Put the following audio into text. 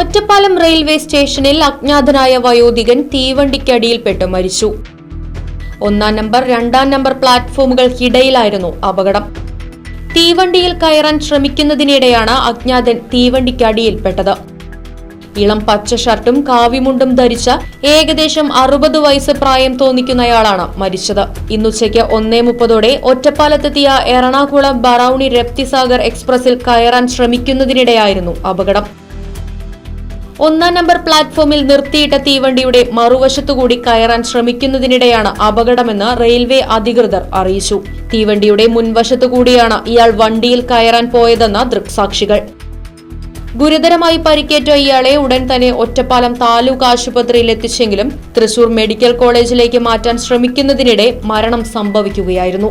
Ottapalam railway സ്റ്റേഷനിൽ അജ്ഞാതനായ വയോധികൻ തീവണ്ടിക്കടിയിൽപ്പെട്ട് മരിച്ചു. ഒന്നാം നമ്പർ രണ്ടാം നമ്പർ പ്ലാറ്റ്ഫോമുകൾക്കിടയിലായിരുന്നു അപകടം. തീവണ്ടിയിൽ കയറാൻ ശ്രമിക്കുന്നതിനിടെയാണ് അജ്ഞാതൻ തീവണ്ടിക്കടിയിൽപ്പെട്ടത് ഇളം പച്ച ഷർട്ടും കാവിമുണ്ടും ധരിച്ച ഏകദേശം അറുപത് വയസ്സ് പ്രായം തോന്നിക്കുന്നയാളാണ് മരിച്ചത്. ഇന്നുച്ചയ്ക്ക് ഒന്നേ മുപ്പതോടെ ഒറ്റപ്പാലത്തെത്തിയ എറണാകുളം ബറൌണി രപ്തിസാഗർ എക്സ്പ്രസിൽ കയറാൻ ശ്രമിക്കുന്നതിനിടെയായിരുന്നു അപകടം. ഒന്നാം നമ്പർ പ്ലാറ്റ്ഫോമിൽ നിർത്തിയിട്ട തീവണ്ടിയുടെ മറുവശത്തുകൂടി കയറാൻ ശ്രമിക്കുന്നതിനിടെയാണ് അപകടമെന്ന് റെയിൽവേ അധികൃതർ അറിയിച്ചു. തീവണ്ടിയുടെ മുൻവശത്തുകൂടിയാണ് ഇയാൾ വണ്ടിയിൽ കയറാൻ പോയതെന്ന ദൃക്സാക്ഷികൾ. ഗുരുതരമായി പരിക്കേറ്റ ഇയാളെ ഉടൻ തന്നെ ഒറ്റപ്പാലം താലൂക്ക് ആശുപത്രിയിൽ എത്തിച്ചെങ്കിലും തൃശൂർ മെഡിക്കൽ കോളേജിലേക്ക് മാറ്റാൻ ശ്രമിക്കുന്നതിനിടെ മരണം സംഭവിക്കുകയായിരുന്നു.